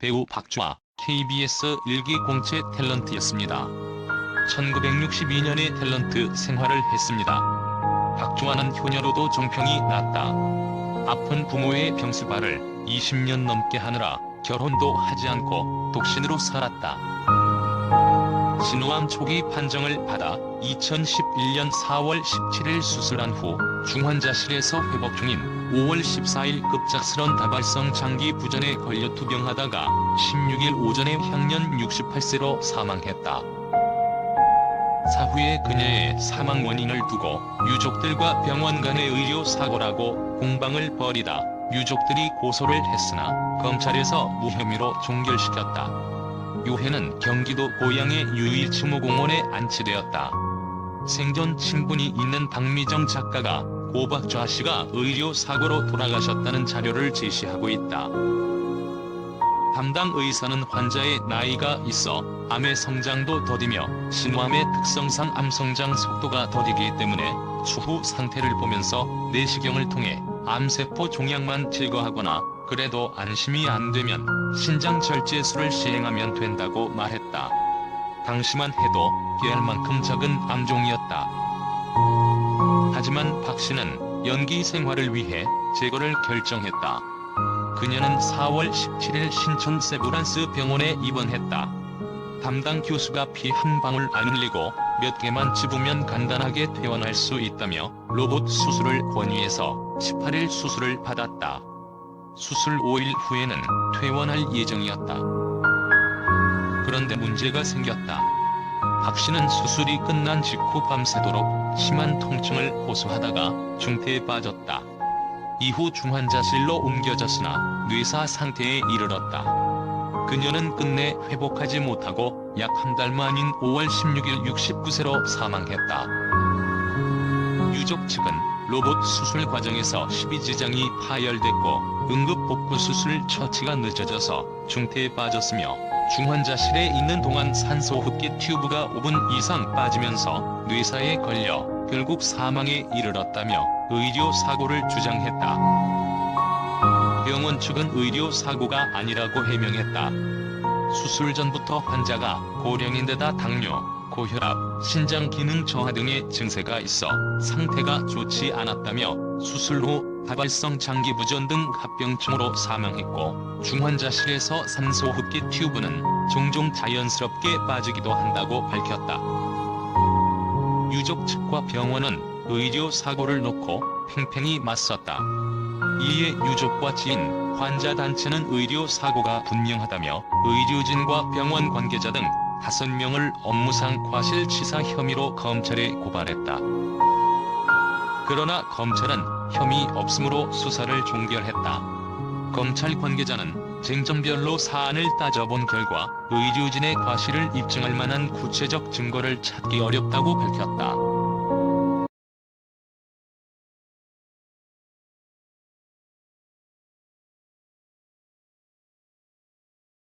배우 박주아, KBS 일기 공채 탤런트였습니다. 1962년에 탤런트 생활을 했습니다. 박주아는 효녀로도 정평이 났다. 아픈 부모의 병수발을 20년 넘게 하느라 결혼도 하지 않고 독신으로 살았다. 신우암 초기 판정을 받아 2011년 4월 17일 수술한 후 중환자실에서 회복 중인 5월 14일 급작스런 다발성 장기 부전에 걸려 투병하다가 16일 오전에 향년 68세로 사망했다. 사후에 그녀의 사망 원인을 두고 유족들과 병원 간의 의료 사고라고 공방을 벌이다 유족들이 고소를 했으나 검찰에서 무혐의로 종결시켰다. 유해는 경기도 고양의 유일치모공원에 안치되었다. 생전 친분이 있는 박미정 작가가 고박좌 씨가 의료 사고로 돌아가셨다는 자료를 제시하고 있다. 담당 의사는 환자의 나이가 있어 암의 성장도 더디며 신암의 특성상 암 성장 속도가 더디기 때문에 추후 상태를 보면서 내시경을 통해 암세포 종양만 제거하거나 그래도 안심이 안 되면 신장 절제술을 시행하면 된다고 말했다. 당시만 해도 깨알만큼 작은 암종이었다. 하지만 박 씨는 연기 생활을 위해 제거를 결정했다. 그녀는 4월 17일 신촌 세브란스 병원에 입원했다. 담당 교수가 피 한 방울 안 흘리고 몇 개만 집으면 간단하게 퇴원할 수 있다며 로봇 수술을 권유해서 18일 수술을 받았다. 수술 5일 후에는 퇴원할 예정이었다. 그런데 문제가 생겼다. 박 씨는 수술이 끝난 직후 밤새도록 심한 통증을 호소하다가 중태에 빠졌다. 이후 중환자실로 옮겨졌으나 뇌사 상태에 이르렀다. 그녀는 끝내 회복하지 못하고 약 한 달 만인 5월 16일 69세로 사망했다. 유족 측은 로봇 수술 과정에서 십이지장이 파열됐고 응급 복구 수술 처치가 늦어져서 중태에 빠졌으며 중환자실에 있는 동안 산소 흡기 튜브가 5분 이상 빠지면서 뇌사에 걸려 결국 사망에 이르렀다며 의료 사고를 주장했다. 병원 측은 의료 사고가 아니라고 해명했다. 수술 전부터 환자가 고령인데다 당뇨, 고혈압, 신장 기능 저하 등의 증세가 있어 상태가 좋지 않았다며 수술 후 다발성 장기 부전 등 합병증으로 사망했고 중환자실에서 산소 흡기 튜브는 종종 자연스럽게 빠지기도 한다고 밝혔다. 유족 측과 병원은 의료 사고를 놓고 팽팽히 맞섰다. 이에 유족과 지인, 환자 단체는 의료 사고가 분명하다며 의료진과 병원 관계자 등 5명을 업무상 과실치사 혐의로 검찰에 고발했다. 그러나 검찰은 혐의 없음으로 수사를 종결했다. 검찰 관계자는 쟁점별로 사안을 따져본 결과 의료진의 과실을 입증할 만한 구체적 증거를 찾기 어렵다고 밝혔다.